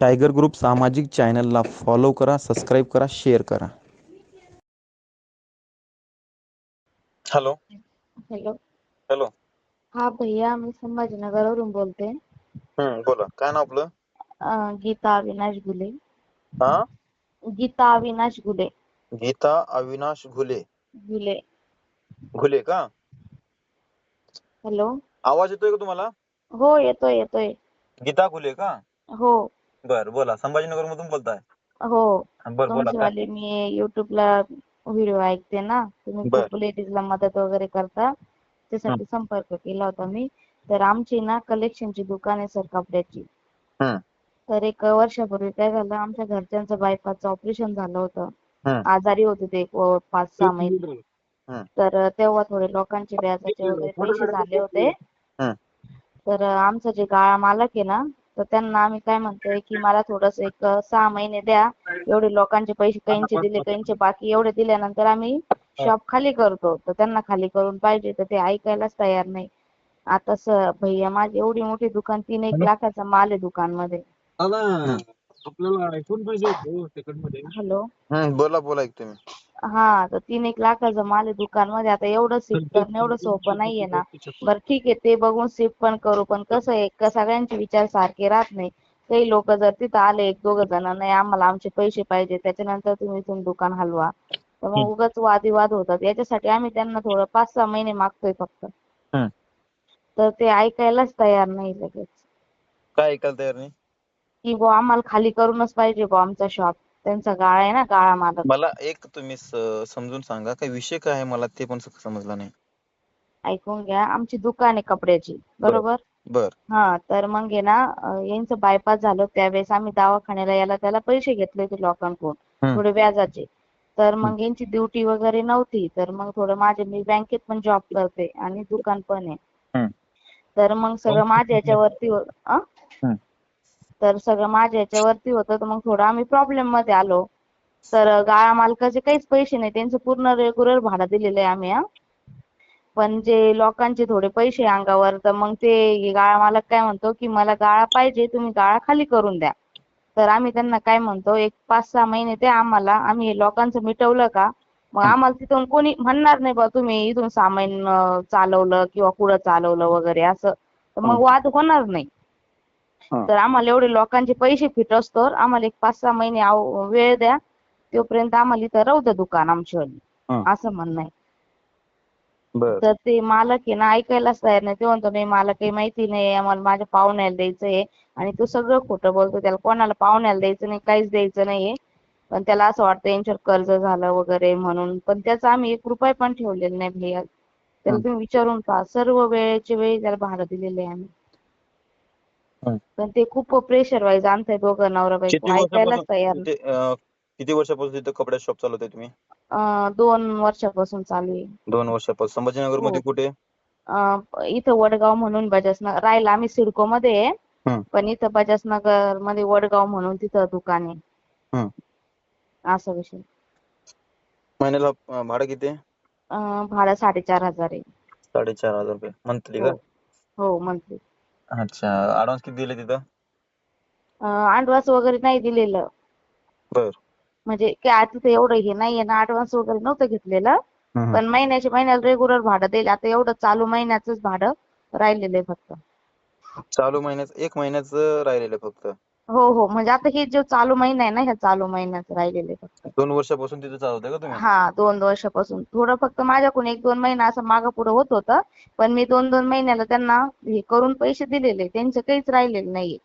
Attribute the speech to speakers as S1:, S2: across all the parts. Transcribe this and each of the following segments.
S1: Tiger group सामाजिक चॅनलला follow करा सबस्क्राईब करा शेअर करा. हॅलो.
S2: हॅलो.
S1: हॅलो.
S2: हा भैया मी संभाजीनगरवरून बोलते.
S1: हम्म बोला. काय नाव आपलं?
S2: अं, गीता अविनाश घुले.
S1: हा?
S2: गीता अविनाश घुले.
S1: गीता अविनाश घुले.
S2: घुले.
S1: घुले का?
S2: हॅलो.
S1: आवाज येतोय का तुम्हाला?
S2: हो येतोय येतोय.
S1: गीता घुले का?
S2: हो.
S1: बर बोला. संभाजीनगर मधून बोलताय.
S2: हो.
S1: बर बोला काय?
S2: तुमचीवाले मी युट्यूबला व्हिडिओ ऐकते ना. तुम्ही
S1: बर.
S2: खूप लेडीजला मदत वगैरे करता. त्यासाठी संपर्क केला होता मी. तर आमची ना कलेक्शनची दुकान आहे सर कपड्याची
S1: हम्म.
S2: तर एक वर्षापूर्वी काय झालं आमच्या घरच्यांचं बायपासचं ऑपरेशन झालं होतं.
S1: हम्म.
S2: आजारी होते ते एक पाच सहा महिने. तर तेव्हा थोडे लोकांचे व्याजाचे वगैरे पैसे झाले होते. तर आमचं जे गाळा मालक आहे ना तर त्यांना आम्ही काय म्हणतोय की मला थोडस एक सहा महिने द्या. एवढे लोकांचे पैसे काहींचे दिले काहींचे बाकी एवढे दिल्यानंतर आम्ही शॉप खाली करतो. तर त्यांना खाली करून पाहिजे तर ते ऐकायलाच तयार नाही. आता भैया माझी एवढी मोठी दुकान तीन एक लाखाचा माल आहे दुकानमध्ये.
S3: दादा आपल्याला आयफोन पाहिजे होतो सेकंडमध्ये
S2: हॅलो.
S1: हम्म बोला बोला ऐकतोय मी
S2: हा तर तीन एक लाखाचा माल आहे दुकानमध्ये. आता एवढं शिफ्ट करणं एवढं सोपं नाहीये ना. बरं ठीक आहे ते बघून शिफ्ट पण करू. पण कसं आहे का सगळ्यांचे विचार सारखे राहत नाही. काही लोक जर तिथं आले एक दोघ जण नाही आम्हाला आमचे पैसे पाहिजे त्याच्यानंतर तुम्ही इथून दुकान हलवा. तर मग उगाच वादविवाद होतात. याच्यासाठी आम्ही त्यांना थोडं पाच सहा महिने मागतोय फक्त.
S1: हम्म.
S2: तर ते ऐकायलाच तयार नाही लगेच.
S1: काय ऐकायला तयार नाही?
S2: की बुवा आम्हाला खाली करूनच पाहिजे बुवा आमचा शॉप त्यांचा गाळा आहे ना गाळा मालक.
S1: मला एक तुम्ही स- समजून सांगा काय विषय काय आहे मला ते पण स- समजलं नाही.
S2: ऐकून घ्या आमची दुकान आहे कपड्याची बरोबर?
S1: बर
S2: हा तर मग आहे ना अं, यांचं बायपास झालं त्यावेळेस आम्ही दवाखान्याला याला त्याला पैसे घेतले होते लोकांकडून
S1: हम्म.
S2: थोडे व्याजाचे. तर मग यांची ड्युटी वगैरे नव्हती तर मग थोडं माझे मी बँकेत पण जॉब करते आणि दुकान पण आहे.
S1: हम्म.
S2: तर मग सगळं माझ्या याच्यावरती हो- अं? तर सगळं माझ्या याच्यावरती होतं. तर मग थोडं आम्ही प्रॉब्लेममध्ये आलो. तर गाळा मालकाचे काहीच पैसे नाही. त्यांचं पूर्ण रेग्युलर भाडं दिलेलं आहे आम्ही हा. पण जे लोकांचे थोडे पैसे अंगावर तर मग ते गाळा मालक काय म्हणतो की मला गाळा पाहिजे तुम्ही गाळा खाली करून द्या. तर आम्ही त्यांना काय म्हणतो एक पाच सहा महिने द्या आम्हाला आम्ही लोकांचं मिटवलं का मग आम्हाला तिथून कोणी म्हणणार नाही बा तुम्ही इथून सामान चालवलं किंवा कुठं चालवलं वगैरे असं. तर मग वाद होणार नाही. तर आम्हाला एवढे लोकांचे पैसे फिटोस्तोवर आम्हाला एक पाच सहा महिने वेळ द्या. तोपर्यंत आम्हाला इथं राहू द्या दुकान आमच्यावाली. असं म्हणणं आहे. तर ते मालक आहे ना ऐकायलाच तयार नाही. ते म्हणतो नाही मला काही माहिती नाही. आम्हाला माझ्या पाहुण्याला द्यायचंय आणि तो सगळं खोटं बोलतो. त्याला कोणाला पाहुण्याला द्यायचं नाही काहीच द्यायचं नाहीये. पण त्याला असं वाटतं यांच्यावर कर्ज झालं वगैरे म्हणून. पण त्याचा आम्ही एक रुपये पण ठेवलेला नाही भैया. त्याला. तुम्ही विचारून पहा. सर्व वेळेच्या वेळी त्याला भाडं दिलेलं आहे आम्ही. पण ते खूप प्रेशर वाईज आणताय दोघं नवरा बायको.
S1: किती
S2: ऐकायलाच
S1: वर्षापासून
S2: तयार नाही.
S1: किती वर्षापासून तिथं कपड्यात शॉप चालवताय तुम्ही?
S2: अं, दोन वर्षापासून चालू आहे.
S1: दोन वर्षापासून. संभाजीनगरमध्ये
S2: हो.
S1: कुठे?
S2: अं, इथं वडगाव म्हणून बजाजनगर राहिला आम्ही सिडको मध्ये आहे. पण इथं बजाजनगरमध्ये वडगाव म्हणून तिथं दुकान आहे.
S1: हं.
S2: असा विषय.
S1: महिन्याला अं, भाडं किती आहे?
S2: अं, भाडं साडेचार हजार आहे.
S1: साडेचार हजार रुपये. मंथली का?
S2: हो. हो मंथली.
S1: अच्छा. ऍडव्हान्स किती दिले तिथं?
S2: ऍडव्हान्स वगैरे नाही दिलेलं.
S1: बर.
S2: म्हणजे काय तिथं एवढं हे नाहीये ना ऍडव्हान्स वगैरे नव्हतं घेतलेलं. पण महिन्याच्या महिन्याला रेग्युलर भाडं देईल. आता एवढं चालू महिन्याचंच भाडं राहिलेलं आहे फक्त.
S1: चालू महिन्याचं एक महिन्याचं राहिलेलं आहे फक्त.
S2: हो हो. म्हणजे आता हे जो चालू महिना आहे ना ह्या चालू महिन्याचं राहिलेलं फक्त.
S1: दोन वर्षापासून तिथं चालवताय का तुम्ही?
S2: हा दोन वर्षापासून. थोडं फक्त माझ्याकडून एक दोन महिना असं मागं पुढं होत होतं. पण मी दोन दोन महिन्याला त्यांना हे करून पैसे दिलेले. त्यांचं काहीच राहिलेलं नाहीये.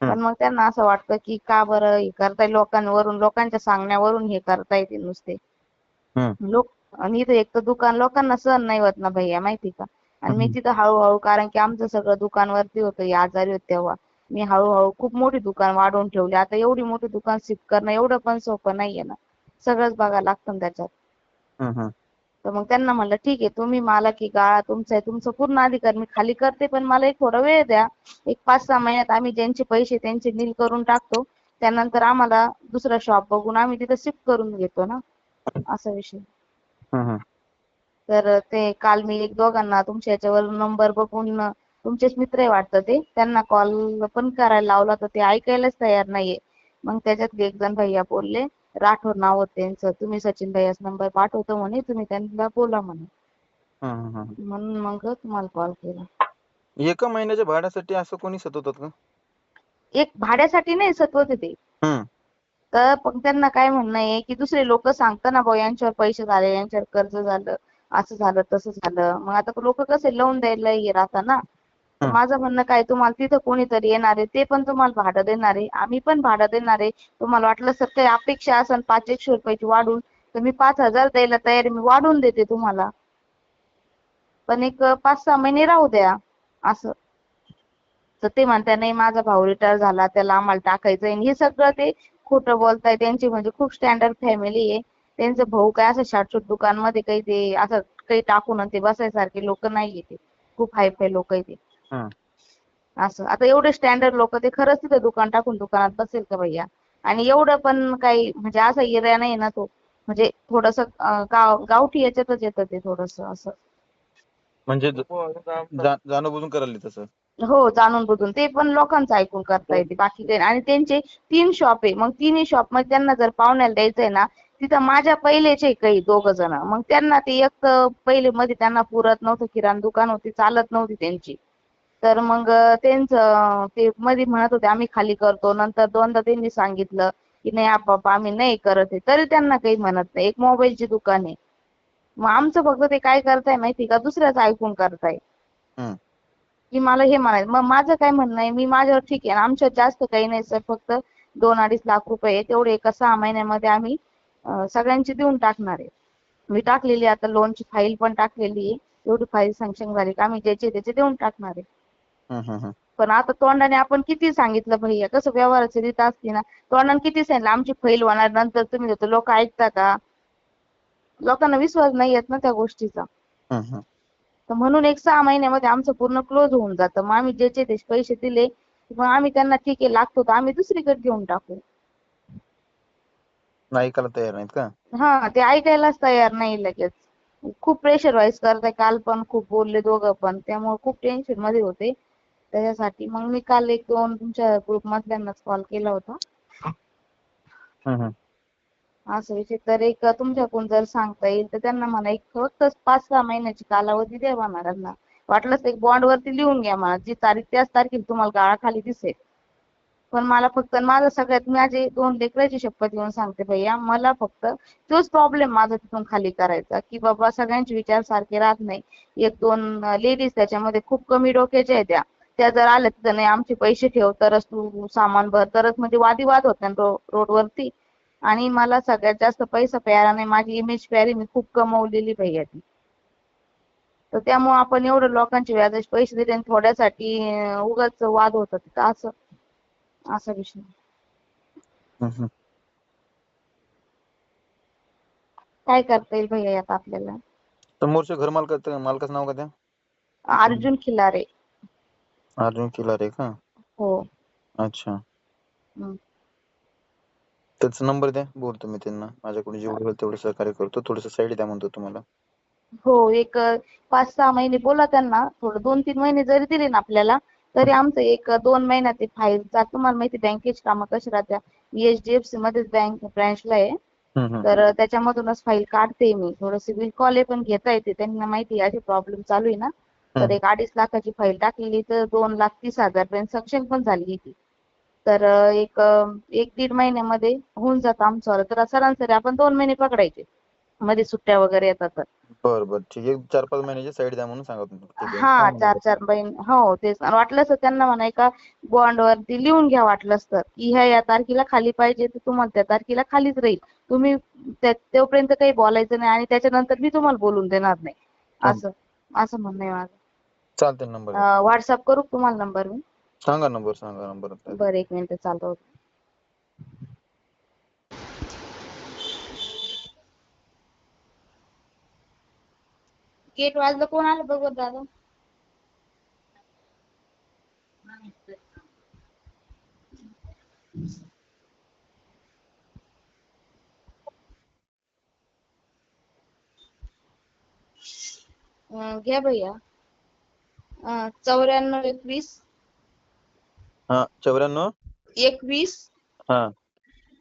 S1: हम्म.
S2: पण मग त्यांना असं वाटतं की का बरं हे करताय लोकांवरून लोकांच्या सांगण्यावरून हे करताय ते नुसते.
S1: हम्म.
S2: लोक आणि इथं एक तर दुकान लोकांना सहन नाही होत ना भैया माहिती का? आणि मी
S1: हम्म.
S2: तिथं हळूहळू कारण की आमचं सगळं दुकानवरती होतं हे आजारी होत तेव्हा. मी हळूहळू खूप मोठी दुकान वाढवून ठेवली. आता एवढी मोठी दुकान शिफ्ट करणं एवढं पण सोपं नाहीये ना. सगळंच बघायला लागतं ना त्याच्यात. तर मग त्यांना म्हणलं ठीक आहे तुम्ही मला की गाळा तुमचा आहे तुमचं पूर्ण अधिकार मी खाली करते पण मला एक थोडा वेळ द्या. एक पाच सहा महिन्यात आम्ही ज्यांचे पैसे त्यांचे नील करून टाकतो त्यानंतर आम्हाला दुसरा शॉप बघून आम्ही तिथं शिफ्ट करून घेतो ना. असा विषय. तर ते काल मी एक दोघांना तुमच्या याच्यावर नंबर बघून तुमचेच मित्र आहे वाटतं ते. त्यांना कॉल पण करायला लावला तर ते ऐकायलाच तयार नाहीये. मग त्याच्यात एक जण भैया बोलले राठोड नाव होतं त्यांचं. तुम्ही सचिन भैयाच नंबर पाठवतो म्हणे. तुम्ही त्यांना बोला म्हणे. म्हणून मग तुम्हाला कॉल केला.
S1: एका महिन्याच्या भाड्यासाठी असं कोणी सतवतात का?
S2: एक भाड्यासाठी नाही सतवते ते. तर पण त्यांना काय म्हणणं आहे की दुसरे लोक सांगतात ना भाऊ यांच्यावर पैसे झाले यांच्यावर कर्ज झालं असं झालं तसं झालं. मग आता लोक कसे लावून द्यायला हे राहतात ना. माझं म्हणणं काय तुम्हाला तिथं कोणीतरी येणार आहे ते पण तुम्हाला भाडं देणार आहे आम्ही पण भाडं देणार आहे. तुम्हाला वाटलं सर काही अपेक्षा असेल पाच एकशे रुपयाची वाढून तर मी पाच हजार द्यायला तयार आहे मी वाढवून देते तुम्हाला. पण एक पाच सहा महिने राहू द्या असं. तर ते म्हणतात नाही माझा भाऊ रिटायर झाला त्याला आम्हाला टाकायचंय. आणि हे सगळं ते खोटं बोलताय त्यांची म्हणजे खूप स्टँडर्ड फॅमिली आहे. त्यांचं भाऊ काय असं शाटशूट दुकानमध्ये काही ते असं काही टाकून ते बसायसारखे लोक नाहीये ते. खूप हाय फाय लोक आहे ते. असं. आता एवढे स्टँडर्ड लोक ते खरंच तिथे दुकान टाकून दुकानात बसेल का भैया? आणि एवढं पण काही म्हणजे असा एरिया नाही ना तो. म्हणजे थोडस गाव गावठी याच्यातच येतं ते थोडस असं.
S1: म्हणजे जा- जाणून बुजून करायला तसं?
S2: हो जाणून बुजून. ते पण लोकांचं ऐकून करता येते. बाकी काही. आणि त्यांचे तीन शॉप आहे. मग तिन्ही शॉपमध्ये त्यांना जर पाहुण्याला द्यायचंय ना तिथं माझ्या पहिलेचे काही दोघ जण. मग त्यांना ते एक पहिले मध्ये त्यांना पुरत नव्हतं. किराणा दुकान होती चालत नव्हती त्यांची. तर मग त्यांचं ते मध्ये म्हणत होते आम्ही खाली करतो. नंतर दोनदा त्यांनी सांगितलं की नाही बाबा आम्ही नाही करत आहे. तरी त्यांना काही म्हणत नाही. एक मोबाईलची दुकान आहे. मग आमचं फक्त ते काय करताय माहिती का? दुसऱ्याचं ऐकून करताय. की मला हे म्हणायचं. मग माझं काय म्हणणं आहे? मी माझ्यावर ठीक आहे. आमच्यात जास्त काही नाही सर. फक्त दोन अडीच लाख रुपये. तेवढे एका सहा महिन्यामध्ये आम्ही सगळ्यांची देऊन टाकणार आहे. मी टाकलेली आता लोनची फाईल पण टाकलेली आहे. एवढी फाईल सँक्शन झाली का? आम्ही ज्याचे त्याचे देऊन टाकणार आहे. पण आता तोंडाने आपण किती सांगितलं भैया? कसं व्यवहाराची रीत असते ना. तोंडाने किती सांगितलं? आमची फैल होणार नंतर तुम्ही देतो लोक ऐकता का? लोकांना विश्वास नाही येत ना त्या गोष्टीचा. तर म्हणून एक सहा महिन्यामध्ये आमचं पूर्ण क्लोज होऊन जातं. मग आम्ही ज्याचे ते पैसे दिले मग आम्ही त्यांना ठीक आहे लागतो तर आम्ही दुसरीकडे घेऊन टाकू.
S1: नाही ऐकायला तयार नाहीत का?
S2: हा ते ऐकायलाच तयार नाही लगेच. खूप प्रेशर वाईज करताय काल पण खूप बोलले दोघं पण. त्यामुळे खूप टेन्शनमध्ये होते. त्याच्यासाठी. मग मी काल एक दोन तुमच्या ग्रुप मधल्यांनाच कॉल केला होता.
S1: हं, हं.
S2: असं विषय. तर एक तुमच्याकडून जर सांगता येईल तर त्यांना म्हणा एक फक्त पाच सहा महिन्याची कालावधी द्या म्हणा वाटलंच एक बॉन्ड वरती लिहून घ्या म्हणा. जी तारीख त्याच तारखेला तुम्हाला गाळाखाली दिसेल. पण मला फक्त माझं सगळ्यात माझे दोन लेकराची शपथ घेऊन सांगते भैया मला फक्त तोच प्रॉब्लेम माझा तिथून खाली करायचा की बाबा सगळ्यांचे विचार सारखे राहत नाही. एक दोन लेडीज त्याच्यामध्ये खूप कमी डोक्याच्या आहेत त्या. त्या जर आल्या तिथं नाही आमचे पैसे ठेव तरच तू सामान भर. तरच म्हणजे वादिवाद होते रोडवरती. आणि मला सगळ्यात जास्त पैसा प्यारा नाही माझी इमेज प्यारी मी खूप कमवलेली भैया ती. तर त्यामुळे आपण एवढं लोकांचे व्याजाचे पैसे दिले आणि थोड्यासाठी उगाच वाद होतात तर असं असा विषय. काय करता येईल भैया यात आपल्याला?
S1: समोरच्या घर मालक मालकाचं नाव
S2: अर्जुन खिलारे.
S1: अर्जुन किलारे का?
S2: हो.
S1: अच्छा. त्याचा नंबर द्या बोलतो मी त्यांना. माझ्याकडून जेवढं होईल तेवढं सहकार्य करतो. थोडस साईड द्या म्हणतो तुम्हाला.
S2: हो एक अं, पाच सहा महिने बोला त्यांना. थोडं दोन तीन महिने जरी दिले ना आपल्याला तरी आमचं एक अं, दोन महिन्यात ते फाईल तुम्हाला माहिती बँकेची कामं कशी राहत्या. एचडीएफसी मध्येच बँक ब्रँचला आहे. तर त्याच्यामधूनच फाईल काढते मी. थोडं सिबिल कॉल पण घेता येते. त्यांना माहिती आहे असे प्रॉब्लेम चालू आहे ना. तर. एक अडीच लाखाची फाईल टाकलेली तर दोन लाख तीस हजार पर्यंत सक्षम पण झाली ती तर एक एक दीड महिन्यामध्ये होऊन जातं आमचं तर सरासरी आपण दोन महिने पकडायचे. मध्ये सुट्ट्या वगैरे येतात तर.
S1: बर बर. ठीक आहे. चार पाच महिन्याची साईड द्या म्हणून सांगा तुम्ही ठीक आहे
S2: हा चार. चार बहीण हो तेच. आणि वाटलंच तर त्यांना म्हणा एका बॉन्ड वरती लिहून घ्या वाटलंच तर. की ह्या या तारखेला खाली पाहिजे तर तुम्हाला त्या तारखेला खालीच राहील. तुम्ही त्या- काही बोलायचं नाही आणि त्याच्यानंतर मी तुम्हाला बोलून देणार नाही. असं असं म्हणणं आहे माझं.
S1: चालतंय नंबर
S2: व्हॉट्सअप करू तुम्हाला नंबर मी?
S1: सांगा नंबर सांगा नंबर
S2: बरं एक मिनिट चालतो गेट वाजलं कोण आलं बघ दादा? घ्या भैया. चौऱ्याण्णव एकवीस.
S1: हा चौऱ्याण्णव?
S2: एकवीस.
S1: हा.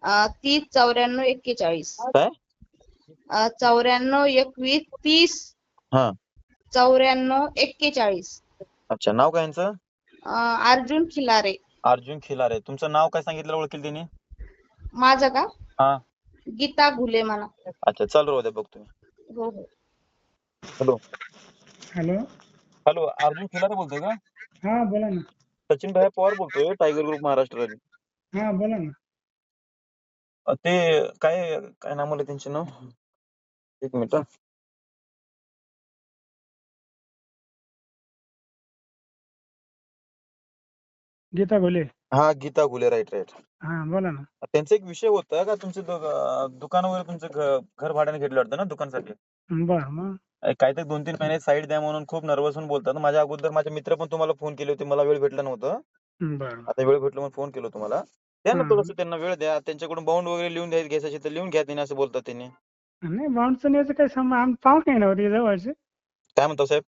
S2: अं, तीस चौऱ्याण्णव एक्केचाळीस.
S1: काय?
S2: अं, चौऱ्याण्णव एकवीस तीस.
S1: हा.
S2: चौऱ्याण्णव एक्केचाळीस.
S1: अच्छा नाव काय यांचं?
S2: अं, अर्जुन खिलारे.
S1: अर्जुन खिलारे. तुमचं नाव काय सांगितलं ओळखील त्यांनी
S2: माझं का?
S1: हा.
S2: गीता घुले म्हणा
S1: अच्छा चालू राहू द्या बघतो मी.
S2: हो हो.
S1: Hello.
S4: Hello.
S1: Hello Arjun Khilare बोलतोय का?
S4: हा बोला ना.
S1: सचिन भाई पवार बोलतोय टायगर ग्रुप महाराष्ट्र
S4: हा बोला ना.
S1: अ, ते काय काय नाव म्हणलं त्यांचे नाव? एक मिनिट हा.
S4: गीता बोले
S1: हा गीता गुले राईट राईट
S4: हा बोला ना.
S1: त्यांचा एक विषय होता का तुमचं दु- अं, दुकान वगैरे तुमचं घ- घर भाड्याने घेतलं वाटतं ना दुकानसाठी?
S4: बर मग.
S1: काहीतरी दोन तीन महिने साईड द्या म्हणून खूप नर्वस होऊन बोलतात. माझ्या अगोदर माझे मित्र पण तुम्हाला फोन केले होते. मला वेळ भेटला नव्हतं.
S4: बर.
S1: आता वेळ भेटला म्हणून फोन केला तुम्हाला द्या ना
S4: हम्म.
S1: थोडंसं त्यांना वेळ द्या. त्यांच्याकडून बाउंड वगैरे लिहून द्या घ्यायचं असेल तर लिहून घ्या त्यांनी असं बोलतात त्यांनी.
S4: नाही बाउंडचं याचं काही सम आम्ही पाहुणे आहे ना होते जवळचे.
S1: काय म्हणता साहेब?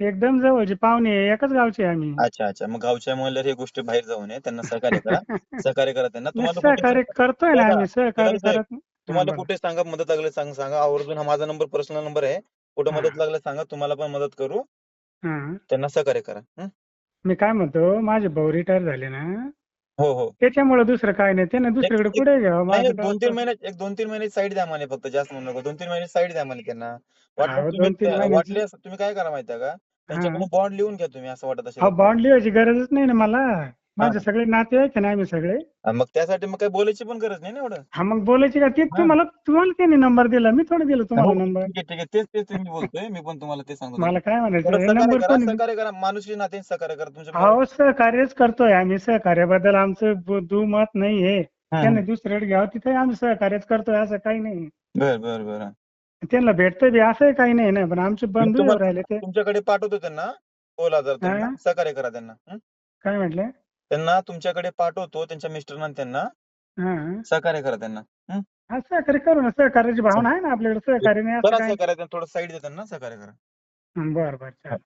S4: एकदम जवळचे पाहुणे आहे, एकाच गावचे आहे आम्ही.
S1: अच्छा अच्छा. मग गावच्या म्हणल्यावर ही गोष्ट बाहेर जाऊ नये. त्यांना सहकार्य करा. सहकार्य करा त्यांना.
S4: नाही,
S1: तुम्हाला कुठे
S4: सहकार्य करतोय ना
S1: बघा,
S4: आम्ही सहकार्य
S1: साहेब,
S4: करत नाही. हा,
S1: तुम्हाला. कुठे सांगा मदत लागली सांग सांगा. आवर्जून हा माझा नंबर पर्सनल नंबर आहे. कुठे. मदत लागलं सांगा तुम्हाला पण मदत करू.
S4: हा.
S1: त्यांना सहकार्य करा. हं?
S4: मी काय म्हणतो माझे भाऊ रिटायर झाले ना
S1: हो हो.
S4: त्याच्यामुळे दुसरं काय नाही त्याने दुसरीकडे
S1: एक-
S4: कुठे घ्यावं?
S1: नाही
S4: माझं
S1: एक दोन तीन महिने एक दोन तीन महिने साईड द्या म्हणे फक्त जास्त म्हणू नको. दोन तीन महिने साईड द्या म्हणे त्यांना.
S4: दोन तीन
S1: तुम्ही
S4: महिन्याची-
S1: वाटल्यास तुम्ही काय करा माहितीये का? त्यांच्याकडून बॉन्ड लिहून घ्या तुम्ही असं वाटत असेल
S4: बॉन्ड लिहायची गरजच नाही ना मला. माझे
S1: हा.
S4: सगळे नाते आहेत ना आम्ही सगळे.
S1: आणि मग त्यासाठी मग काही बोलायची पण गरज नाही ना एवढं?
S4: हा मग बोलायची का? ते
S1: हा.
S4: तुम्हाला तुम्हाला त्याने नंबर दिला. मी थोडं दिलं
S1: हो,
S4: तुम्हाला नंबर.
S1: ठीक आहे ठीक आहे. तेच तेच मी बोलतोय. मी पण तुम्हाला ते सांगतो
S4: मला काय म्हणायचं?
S1: सहकार्य
S4: नंबर
S1: करा
S4: कोणी
S1: सहकार्य करा. माणुसकी नाते सहकार्य करा तुमच्या
S4: अहो सहकार्यच करतोय आम्ही. सहकार्याबद्दल आमचं ब- दुमत नाहीये.
S1: हं.
S4: त्यांनी दुसरीकडे घ्यावं तिथे आम्ही सहकार्यच करतोय असं काही नाही
S1: बर बर बर.
S4: त्यांना भेटतंय बी असंही काही नाही ना. पण आमचे बंधू
S1: तुम्हाला-
S4: राहिले ते.
S1: तुमच्याकडे पाठवतो त्यांना. बोला जर त्यांना.
S4: हा.
S1: सहकार्य करा त्यांना. हं?
S4: काय म्हटले?
S1: त्यांना तुमच्याकडे पाठवतो त्यांच्या मिस्टरांना त्यांना.
S4: हा
S1: सहकार्य करा त्यांना. हं?
S4: हा सहकार्य करू ना सहकार्याची भावना आहे ना आपल्याकडे सहकार्य नाही असं
S1: करा
S4: काय
S1: सहकार्य त्यांना थोडं साईड द्या त्यांना सहकार्य करा.
S4: बरं बरं चालेल.